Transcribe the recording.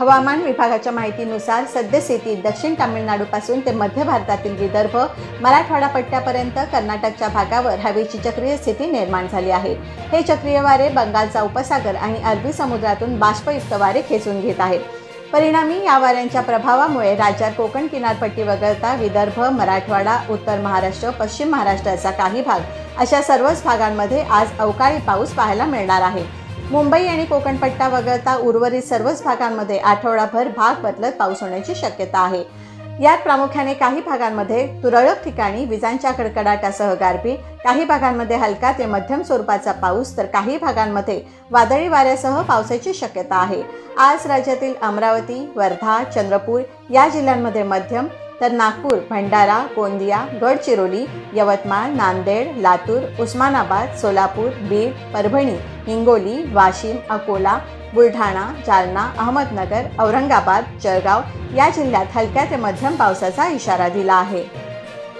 हवामान विभागाच्या माहितीनुसार सद्यस्थितीत दक्षिण तामिळनाडूपासून ते मध्य भारतातील विदर्भ मराठवाडा पट्ट्यापर्यंत कर्नाटकच्या भागावर हवेची चक्रीय स्थिती निर्माण झाली आहे. हे चक्रीय वारे बंगालचा उपसागर आणि अरबी समुद्रातून बाष्पयुक्त वारे खेचून घेत आहेत. परिणामी या वाऱ्यांच्या प्रभावामुळे राज्यात कोकण किनारपट्टी वगळता विदर्भ मराठवाडा उत्तर महाराष्ट्र पश्चिम महाराष्ट्राचा काही भाग अशा सर्वच भागांमध्ये आज अवकाळी पाऊस पाहायला मिळणार आहे. मुंबई आणि कोकणपट्टा वगळता उर्वरित सर्वच भागांमध्ये आठवडाभर भाग बदलत पाऊस होण्याची शक्यता आहे. यात प्रामुख्याने काही भागांमध्ये तुरळक ठिकाणी विजांच्या कडकडाटासह गारपीट काही भागांमध्ये हलका ते मध्यम स्वरूपाचा पाऊस तर काही भागांमध्ये वादळी वाऱ्यासह पावसाची शक्यता आहे. आज राज्यातील अमरावती वर्धा चंद्रपूर या जिल्ह्यांमध्ये मध्यम तर नागपूर भंडारा गोंदिया गडचिरोली यवतमाळ नांदेड लातूर उस्मानाबाद सोलापूर बीड परभणी हिंगोली वाशिम अकोला बुलढाणा जालना अहमदनगर औरंगाबाद जळगाव या जिल्ह्यात हलक्या ते मध्यम पावसाचा इशारा दिला आहे.